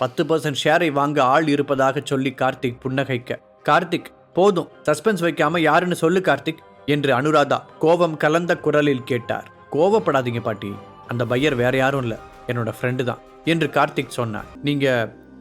பத்து பர்சன்ட் ஷேரை வாங்க ஆள் இருப்பதாக சொல்லி கார்த்திக் புன்னகைக்க. கார்த்திக் போதும் சஸ்பென்ஸ் வைக்காம யாருன்னு சொல்லு கார்த்திக் என்று அனுராதா கோபம் கலந்த குரலில் கேட்டார். கோவப்படாதீங்க பாட்டி அந்த பையர் வேற யாரும் இல்லை என்னோட ஃப்ரெண்டு தான் என்று கார்த்திக் சொன்னார். நீங்க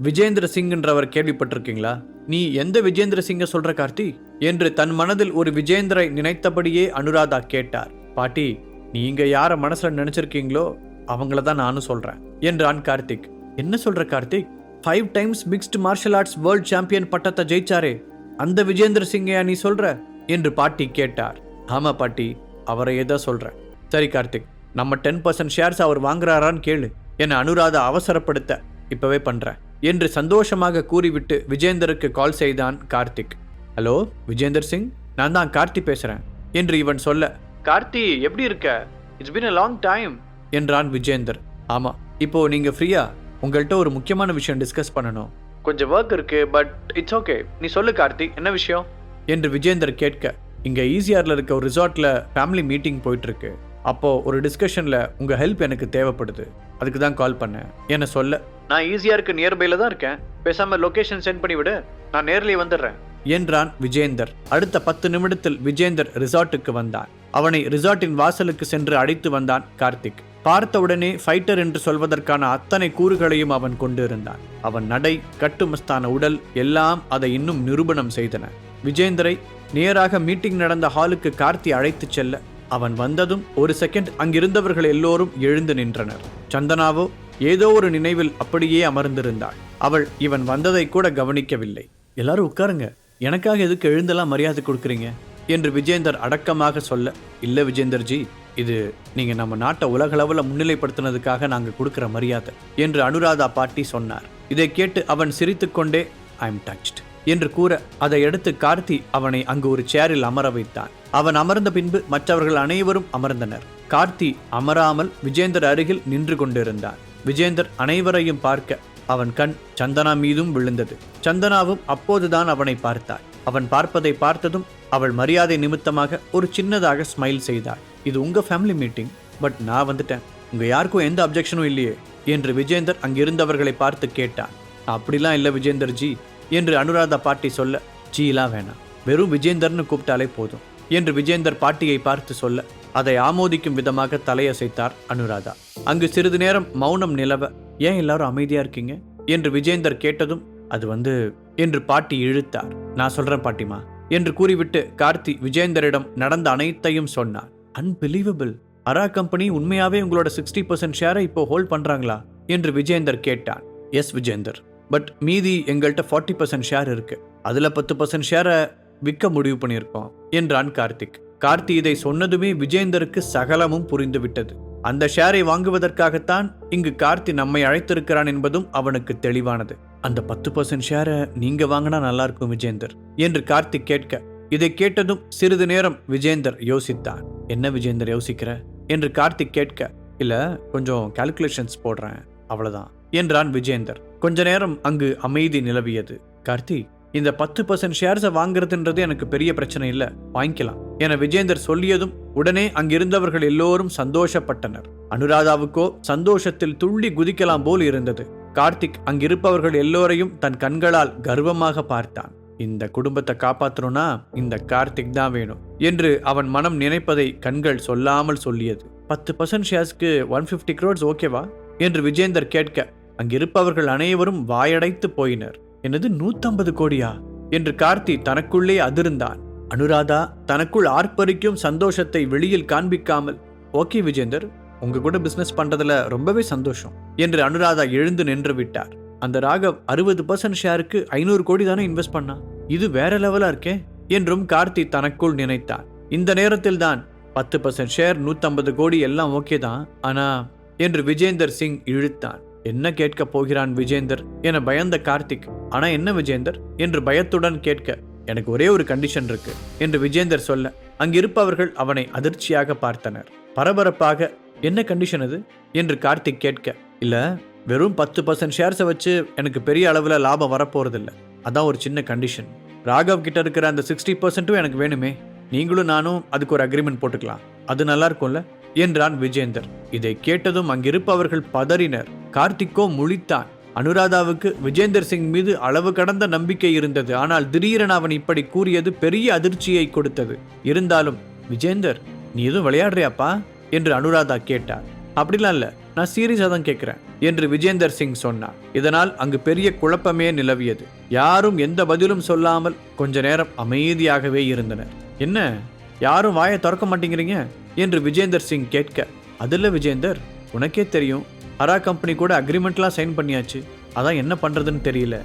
விஜேந்திர சிங்ன்றவர் கேள்விப்பட்டிருக்கீங்களா? நீ எந்த விஜேந்திர சிங்க சொல்ற கார்த்தி? என்று தன் மனதில் ஒரு விஜேந்திரை நினைத்தபடியே அனுராதா கேட்டார். பாட்டி நீங்க யார மனசுல நினைச்சிருக்கீங்களோ அவங்கள தான் நானும் சொல்றேன் என்றான் கார்த்திக். என்ன சொல்ற Karthik? Five times mixed martial arts world champion பட்டத்தை ஜெயிச்சாரே. அந்த விஜேந்திர சிங்கையா நீ சொல்ற? என்று பாட்டி கேட்டார். ஆமா பாட்டி அவரையே தான் சொல்றேன். சரி கார்த்திக் நம்ம டென் பர்சன்ட் ஷேர்ஸ் அவர் வாங்குறாரான்னு கேளு. என்னை அனுராதா அவசரப்படுத்த. இப்பவே பண்றேன். என்று சந்தோஷமாக கூறிவிட்டு விஜேந்தருக்கு கால் செய்தான் கார்த்திக். ஹலோ விஜேந்தர் சிங்? நான் தான் கார்த்தி பேசுறேன். என்று இவன் சொல்ல கார்த்தி எப்படி இருக்க? It's been a long time என்றான் விஜேந்தர். ஆமா இப்போ நீங்க ஃப்ரீயா உங்கள்கிட்ட ஒரு முக்கியமான விஷயம் டிஸ்கஸ் பண்ணணும். கொஞ்சம் ஒர்க் இருக்கு பட் இட்ஸ் ஓகே நீ சொல்லு கார்த்திக் என்ன விஷயம்? என்று விஜேந்தர் கேட்க இங்க ஈசிஆர்ல இருக்க ஒரு ரிசார்ட்ல ஃபேமிலி மீட்டிங் போயிட்டு இருக்கு அப்போ ஒரு டிஸ்கஷன்ல உங்க ஹெல்ப் எனக்கு தேவைப்படுது. அதுக்கு தான் கால் பண்ணேன். என்ன சொல்ல? நான் ஈஸியாருக்கு நியர்பைல தான் இருக்கேன். பேசாம லொகேஷன் சென்ட் பண்ணி விடு. நான் நேர்லயே வந்துடுறேன். என்றான் விஜேந்தர். அடுத்த பத்து நிமிடத்தில் விஜேந்தர் ரிசார்ட்டுக்கு வந்தான். அவனை ரிசார்ட்டின் வாசலுக்கு சென்று அழைத்து வந்தான் கார்த்திக். பார்த்தவுடனே ஃபைட்டர் என்று சொல்வதற்கான அத்தனை கூறுகளையும் அவன் கொண்டிருந்தான். அவன் நடை கட்டுமஸ்தான உடல் எல்லாம் அதை இன்னும் நிரூபணம் செய்தன. விஜேந்தரை நேராக மீட்டிங் நடந்த ஹாலுக்கு கார்த்தி அழைத்துச் செல்ல அவன் வந்ததும் ஒரு செகண்ட் அங்கிருந்தவர்கள் எல்லோரும் எழுந்து நின்றனர். சந்தனாவோ ஏதோ ஒரு நினைவில் அப்படியே அமர்ந்திருந்தாள். அவள் இவன் வந்ததை கூட கவனிக்கவில்லை. எல்லாரும் உட்காருங்க. எனக்காக எதுக்கு எழுந்தெல்லாம் மரியாதை கொடுக்குறீங்க? என்று விஜேந்தர் அடக்கமாக சொல்ல இல்ல விஜேந்தர்ஜி இது நீங்கள் நம்ம நாட்டை உலகளவில் முன்னிலைப்படுத்தினதுக்காக நாங்கள் கொடுக்குற மரியாதை என்று அனுராதா பாட்டி சொன்னார். இதை கேட்டு அவன் சிரித்துக்கொண்டே ஐ எம் டச்ட் என்று கூற அதை எடுத்து கார்த்தி அவனை அங்கு ஒரு சேரில் அமர வைத்தான். அவன் அமர்ந்த பின்பு மற்றவர்கள் அனைவரும் அமர்ந்தனர். கார்த்தி அமராமல் விஜேந்தர் அருகில் நின்று கொண்டிருந்தான். விஜேந்தர் அனைவரையும் பார்க்க அவன் கண் சந்தனா மீதும் விழுந்தது. சந்தனாவும் அப்போதுதான் அவனை பார்த்தாள். அவன் பார்ப்பதை பார்த்ததும் அவள் மரியாதை நிமித்தமாக ஒரு சின்னதாக ஸ்மைல் செய்தாள். இது உங்கள் ஃபேமிலி மீட்டிங் பட் நான் வந்துட்டேன். உங்கள் யாருக்கும் எந்த அப்ஜெக்ஷனும் இல்லையே என்று விஜேந்தர் அங்கிருந்தவர்களை பார்த்து கேட்டான். அப்படிலாம் இல்லை விஜேந்தர் ஜி என்று அனுராதா பாட்டி சொல்ல ஜீலாம் வேணாம் வெறும் விஜேந்தர்னு கூப்பிட்டாலே போதும் என்று விஜேந்தர் பாட்டியை பார்த்து சொல்ல அதை ஆமோதிக்கும் விதமாக தலையசைத்தார் அனுராதா. அங்கு சிறிது நேரம் மௌனம் நிலவ ஏன் எல்லாரும் அமைதியா இருக்கீங்க? என்று விஜேந்தர் கேட்டதும் அது வந்து என்று பாட்டி இழுத்தார். நான் சொல்றேன் பாட்டிமா என்று கூறிவிட்டு கார்த்தி விஜேந்தரிடம் நடந்த அனைத்தையும் சொன்னார். அன்பிலீவபிள் அரா கம்பெனி உண்மையாவே உங்களோட சிக்ஸ்டி பர்சன்ட் ஷேரை இப்போ ஹோல்ட் பண்றாங்களா? என்று விஜேந்தர் கேட்டான். எஸ் விஜேந்தர் பட் மீதி எங்கள்கிட்ட ஃபார்ட்டி பர்சன்ட் ஷேர் இருக்கு. அதுல பத்து பர்சன்ட் ஷேரை விற்க முடிவு பண்ணியிருக்கோம் என்றான் கார்த்திக். கார்த்தி இதை சொன்னதுமே விஜேந்தருக்கு சகலமும் புரிந்துவிட்டது அந்த ஷேரை வாங்குவதற்காகத்தான் இங்கு கார்த்தி நம்மை அழைத்திருக்கிறான் என்பதும் அவனுக்கு தெளிவானது. அந்த பத்து பர்சன்ட் ஷேரை நீங்க வாங்கினா நல்லா இருக்கும் விஜேந்தர் என்று கார்த்திக் கேட்க இதை கேட்டதும் சிறிது நேரம் விஜேந்தர் யோசித்தான் என்ன விஜேந்தர் யோசிக்கிற? என்று கார்த்திக் கேட்க இல்ல கொஞ்சம் கால்குலேஷன்ஸ் போடுறேன் அவ்வளவுதான் என்றான் விஜேந்தர். கொஞ்ச நேரம் அங்கு அமைதி நிலவியது. கார்த்தி இந்த பத்து பர்சன்ட் ஷேர்ஸை வாங்குறதுன்றது எனக்கு பெரிய பிரச்சனை இல்லை வாங்கிக்கலாம் என விஜேந்தர் சொல்லியதும் உடனே அங்கிருந்தவர்கள் எல்லோரும் சந்தோஷப்பட்டனர். அனுராதாவுக்கோ சந்தோஷத்தில் துள்ளி குதிக்கலாம் போல் இருந்தது. கார்த்திக் அங்கிருப்பவர்கள் எல்லோரையும் தன் கண்களால் கர்வமாக பார்த்தான். இந்த குடும்பத்தை காப்பாற்றணும்னா இந்த கார்த்திக் தான் வேணும் என்று அவன் மனம் நினைப்பதை கண்கள் சொல்லாமல் சொல்லியது. பத்து பர்சன்ட் ஷேர்ஸ்க்கு ஒன் ஃபிஃப்டி க்ரோட்ஸ் ஓகேவா என்று விஜேந்தர் கேட்க அங்கிருப்பவர்கள் அனைவரும் வாயடைத்து போயினர். என்னது நூத்தம்பது கோடியா? என்று கார்த்தி தனக்குள்ளே அதிர்ந்தான். அனுராதா தனக்குள் ஆர்ப்பரிக்கும் சந்தோஷத்தை வெளியில் காண்பிக்காமல் ஓகே விஜேந்தர் உங்க கூட பிசினஸ் பண்றதுல ரொம்பவே சந்தோஷம் என்று அனுராதா எழுந்து நின்று விட்டார். அந்த ராகவ் அறுபது பர்சன்ட் ஷேருக்கு ஐநூறு கோடி தானே இன்வெஸ்ட் பண்ணான் இது வேற லெவலா இருக்கே என்றும் கார்த்தி தனக்குள் நினைத்தான் இந்த நேரத்தில் தான் பத்து பர்சன்ட் ஷேர் நூத்தம்பது கோடி எல்லாம் ஓகே தான் ஆனா என்று விஜேந்தர் சிங் இழுத்தான் என்ன கேட்க போகிறான் விஜேந்தர்? என பயந்த கார்த்திக் ஆனா என்ன விஜேந்தர்? என்று பயத்துடன் கேட்க எனக்கு ஒரே ஒரு கண்டிஷன் இருக்கு என்று விஜேந்தர் சொல்ல அங்கிருப்பவர்கள் அவனை அதிர்ச்சியாக பார்த்தனர். பரபரப்பாக என்ன கண்டிஷன் அது? என்று கார்த்திக் கேட்க இல்ல வெறும் பத்து பர்சன்ட் ஷேர்ஸை வச்சு எனக்கு பெரிய அளவில் லாபம் வரப்போகிறதில்ல அதான் ஒரு சின்ன கண்டிஷன் ராகவ் கிட்ட இருக்கிற அந்த சிக்ஸ்டி பர்சன்ட்டும் எனக்கு வேணுமே. நீங்களும் நானும் அதுக்கு ஒரு அக்ரிமெண்ட் போட்டுக்கலாம். அது நல்லா இருக்கும்ல? என்றான் விஜேந்தர். இதை கேட்டதும் அங்கிருப்பவர்கள் பதறினர். கார்த்திக்கோ முழித்தான். அனுராதாவுக்கு விஜேந்தர் சிங் மீது அளவு கடந்த நம்பிக்கை இருந்தது. ஆனால் திடீரென அவன் இப்படி கூறியது பெரிய அதிர்ச்சியை கொடுத்தது. இருந்தாலும் விஜேந்தர் நீ எதுவும் விளையாடுறியாப்பா? என்று அனுராதா கேட்டார். அப்படிலாம் இல்லை. நான் சீரியஸாக தான் கேட்குறேன் என்று விஜேந்தர் சிங் சொன்னார். இதனால் அங்கு பெரிய குழப்பமே நிலவியது. யாரும் எந்த பதிலும் சொல்லாமல் கொஞ்ச நேரம் அமைதியாகவே இருந்தனர். என்ன? யாரும் வாயை திறக்க மாட்டேங்கிறீங்க? என்று விஜேந்தர் சிங் கேட்க அதில் விஜேந்தர் உனக்கே தெரியும். ஹரா கம்பெனி கூட அக்ரிமெண்ட்லாம் சைன் பண்ணியாச்சு. அதான் என்ன பண்ணுறதுன்னு தெரியல.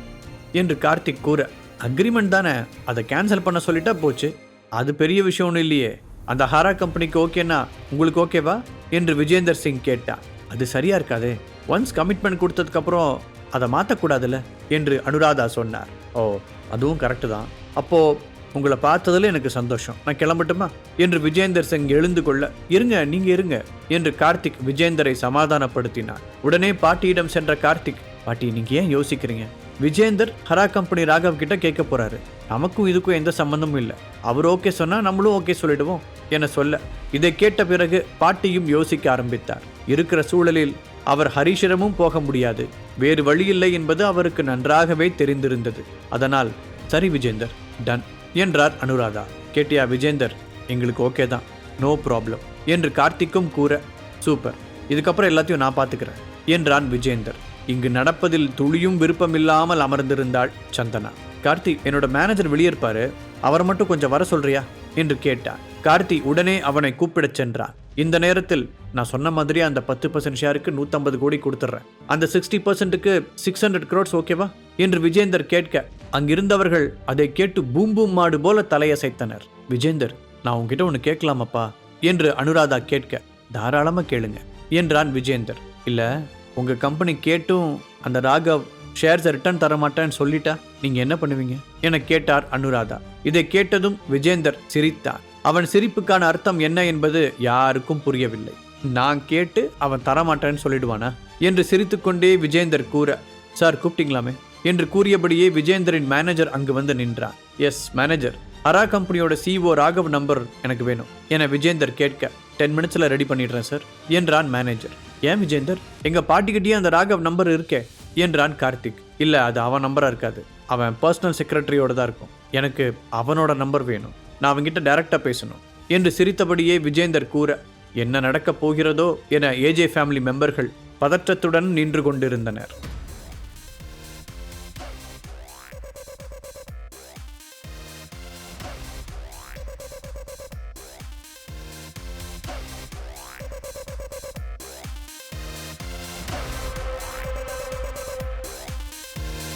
என்று கார்த்திக் கூற அக்ரிமெண்ட் தானே? அதை கேன்சல் பண்ண சொல்லிட்டா போச்சு. அது பெரிய விஷயம் ஒன்றும் இல்லையே. அந்த ஹாரா கம்பெனிக்கு ஓகேனா உங்களுக்கு ஓகேவா? என்று விஜேந்தர் சிங் கேட்டான் அது சரியா இருக்காதே. ஒன்ஸ் கமிட்மெண்ட் கொடுத்ததுக்கப்புறம் அதை மாற்றக்கூடாதுல்ல என்று அனுராதா சொன்னார். ஓ அதுவும் கரெக்டு தான். அப்போது உங்களை பார்த்ததில் எனக்கு சந்தோஷம். நான் கிளம்பட்டுமா? என்று விஜேந்தர் சிங் எழுந்து கொள்ள இருங்க நீங்க இருங்க என்று கார்த்திக் விஜேந்தரை சமாதானப்படுத்தினார். உடனே பாட்டியிடம் சென்ற கார்த்திக் பாட்டி நீங்க ஏன் யோசிக்கிறீங்க? விஜேந்தர் ஹரா கம்பெனி ராகவ் கிட்ட கேட்க போறாரு. நமக்கும் இதுக்கும் எந்த சம்பந்தமும் இல்லை. அவர் ஓகே சொன்னா நம்மளும் ஓகே சொல்லிடுவோம் என சொல்ல இதை கேட்ட பிறகு பாட்டியும் யோசிக்க ஆரம்பித்தார். இருக்கிற சூழலில் அவர் ஹரிஷிடமும் போக முடியாது. வேறு வழியில்லை என்பது அவருக்கு நன்றாகவே தெரிந்திருந்தது. அதனால் சரி விஜேந்தர் டன் என்றார் அனுராதா. கேட்டியா விஜேந்தர் எங்களுக்கு ஓகே தான். நோ ப்ராப்ளம் என்று கார்த்திக்கும் கூற சூப்பர். இதுக்கப்புறம் எல்லாத்தையும் நான் பார்த்துக்கிறேன் என்றான் விஜேந்தர். இங்கு நடப்பதில் துளியும் விருப்பமில்லாமல் அமர்ந்திருந்தாள் சந்தனா. கார்த்தி என்னோட மேனேஜர் வெளியே அவர் அவரை மட்டும் கொஞ்சம் வர சொல்றியா? என்று கேட்டார் கார்த்தி உடனே அவனை கூப்பிடச் சென்றான். இந்த நேரத்தில் நான் சொன்ன மாதிரி அந்த பத்து பர்சன்ட் ஷேருக்கு நூற்றம்பது கோடி கொடுத்துட்றேன். அந்த சிக்ஸ்டி பர்சன்ட்டுக்கு சிக்ஸ் ஹண்ட்ரட் க்ரோட்ஸ் ஓகேவா? என்று விஜேந்தர் கேட்க அங்கிருந்தவர்கள் அதை கேட்டு பூம் பூம் மாடு போல தலையசைத்தனர். விஜேந்தர் நான் உங்ககிட்ட ஒன்று கேட்கலாமப்பா? என்று அனுராதா கேட்க தாராளமாக கேளுங்க என்றான் விஜேந்தர். இல்லை உங்கள் கம்பெனி கேட்டும் அந்த ராகவ் ஷேர்ஸை ரிட்டர்ன் தர மாட்டேன்னு சொல்லிட்டா நீங்கள் என்ன பண்ணுவீங்க? என கேட்டார் அனுராதா. இதை கேட்டதும் விஜேந்தர் சிரித்தார். அவன் சிரிப்புக்கான அர்த்தம் என்ன என்பது யாருக்கும் புரியவில்லை. நான் கேட்டு அவன் தரமாட்டேன்னு சொல்லிடுவானா? என்று சிரித்துக்கொண்டே விஜேந்தர் கூற சார் கூப்பிட்டீங்களாமே? என்று கூறியபடியே விஜேந்தரின் மேனேஜர் அங்கு வந்து நின்றார். எஸ் மேனேஜர் அரா கம்பெனியோட சிஓ ராகவ் நம்பர் எனக்கு வேணும். என விஜேந்தர் கேட்க டென் மினிட்ஸில் ரெடி பண்ணிடுறேன் சார் என்றான் மேனேஜர் ஏன் விஜேந்தர்? எங்கள் பாட்டிக்கிட்டேயே அந்த ராகவ் நம்பர் இருக்கே என்றான் கார்த்திக். இல்லை அது அவன் நம்பராக இருக்காது. அவன் பர்சனல் செக்ரட்டரியோட தான் இருக்கும். எனக்கு அவனோட நம்பர் வேணும். நான் அவன்கிட்ட டைரெக்டாக பேசணும் என்று சிரித்தபடியே விஜேந்தர் கூற என்ன நடக்கப் போகிறதோ? என ஏஜே ஃபேமிலி மெம்பர்கள் பதற்றத்துடன் நின்று கொண்டிருந்தனர்.